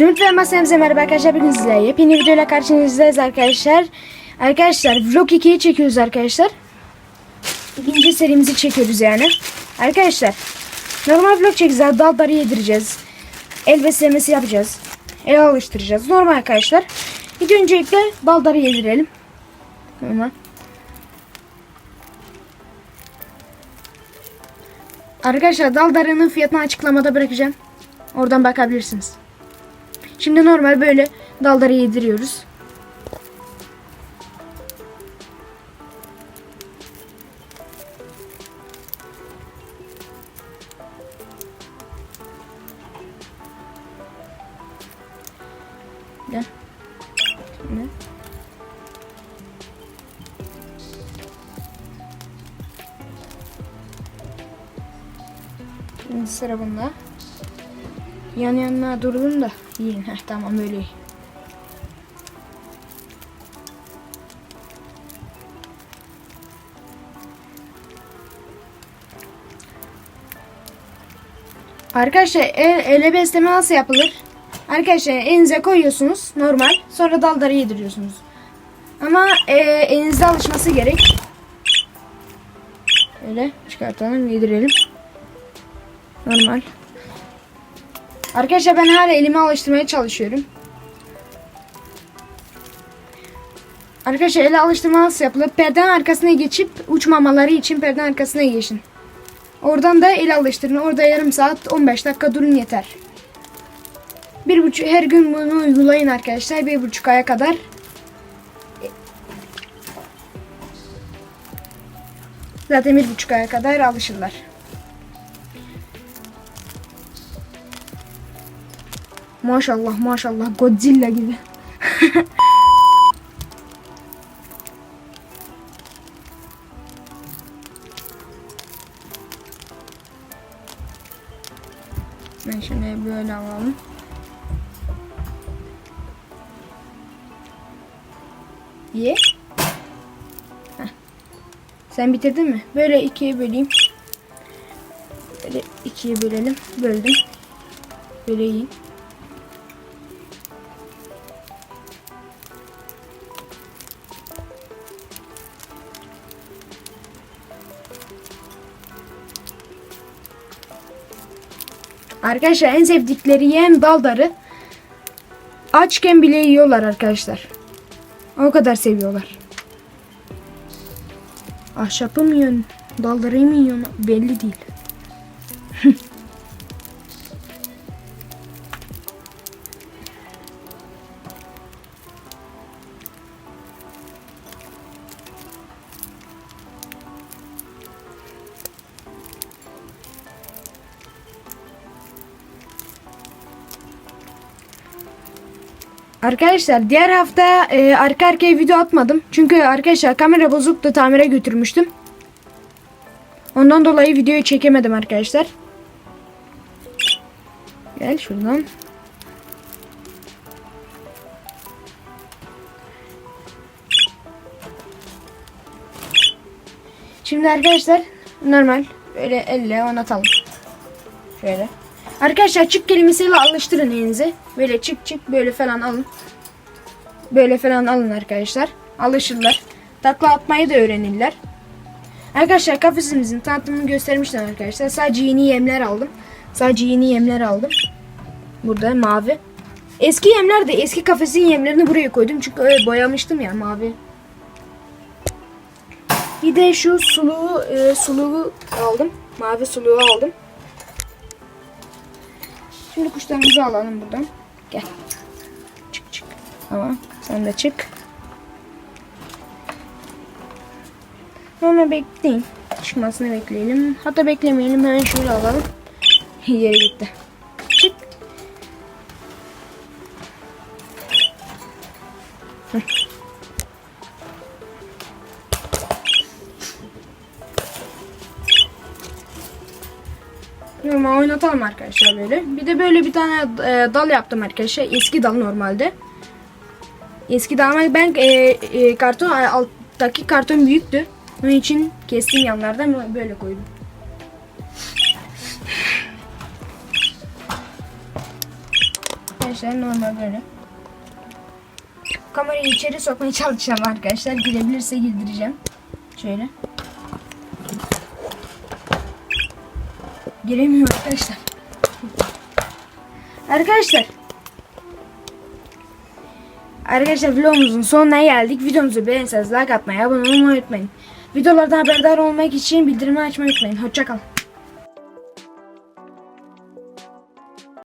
Ve Masamıza merhaba arkadaşlar. Sizlerle yepyeni videoyla karşınızdayız arkadaşlar. Arkadaşlar vlog 2'yi çekiyoruz arkadaşlar. İkinci serimizi çekiyoruz yani. Arkadaşlar normal vlog çekeceğiz. Dalları yedireceğiz. El beslemesi yapacağız. El alıştıracağız. Normal arkadaşlar. İlk öncelikle dalları yedirelim. Normal. Arkadaşlar daldarının fiyatını açıklamada bırakacağım. Oradan bakabilirsiniz. Şimdi normal böyle dalları yediriyoruz. Gel. Şimdi. Şimdi sıra bunda. Yan yanına durdum da yiyin. Heh, tamam böyle iyi. Arkadaşlar el, ele besleme nasıl yapılır? Arkadaşlar elinize koyuyorsunuz normal. Sonra dalları yediriyorsunuz. Ama e, elinizde alışması gerek. Öyle çıkartalım yedirelim. Normal. Arkadaşlar ben hala elimi alıştırmaya çalışıyorum. Arkadaşlar ele alıştırma nasıl yapılır? Perdenin arkasına geçip uçmamaları için perdenin arkasına geçin. Oradan da el alıştırın. Orada yarım saat 15 dakika durun yeter. Bir buçuk, her gün bunu uygulayın arkadaşlar. Bir buçuk aya kadar. Zaten bir buçuk aya kadar alışırlar. Maşallah maşallah Godzilla gibi. ben şimdi böyle alalım. Ye. Heh. Sen bitirdin mi? Böyle ikiye böleyim. Böyle ikiye bölelim. Böldüm. Böyle yiyin. Arkadaşlar en sevdikleri yem daldarı. Açken bile yiyorlar arkadaşlar. O kadar seviyorlar. Ahşapı mı yiyorsun? Dalları mı yiyorsun? Belli değil. Arkadaşlar diğer hafta e, arka arkaya video atmadım. Çünkü arkadaşlar kamera bozuktu tamire götürmüştüm. Ondan dolayı videoyu çekemedim arkadaşlar. Gel şuradan. Şimdi arkadaşlar normal böyle elle oynatalım. Şöyle. Arkadaşlar çık kelimesiyle alıştırın elinizi. Böyle çık çık böyle falan alın. Böyle falan alın arkadaşlar. Alışırlar. Takla atmayı da öğrenirler. Arkadaşlar kafesimizin tanıtımını göstermiştim arkadaşlar. Sadece yeni yemler aldım. Sadece yeni yemler aldım. Burada mavi. Eski yemler de eski kafesin yemlerini buraya koydum. Çünkü öyle boyamıştım ya mavi. Bir de şu suluğu, e, suluğu aldım. Mavi suluğu aldım. Şimdi kuşlarımızı alalım buradan. Gel. Çık çık. Tamam. Sen de çık. Sonra bekleyin. Çıkmasını bekleyelim. Hatta beklemeyelim. Hemen şöyle alalım. Yere gitti. Çık. Hı. Normal oynatalım arkadaşlar böyle. Bir de böyle bir tane e, dal yaptım arkadaşlar. Eski dal normalde. Eski dal ama ben e, e, karton alttaki karton büyüktü. Onun için kestim yanlardan böyle koydum. arkadaşlar normal böyle. Kamerayı içeri sokmaya çalışacağım arkadaşlar. Girebilirse girdireceğim. Şöyle. Giremiyor arkadaşlar. Arkadaşlar. Arkadaşlar vlogumuzun sonuna geldik. Videomuzu beğenirseniz like atmayı, abone olmayı unutmayın. Videolardan haberdar olmak için bildirimi açmayı unutmayın. Hoşçakalın.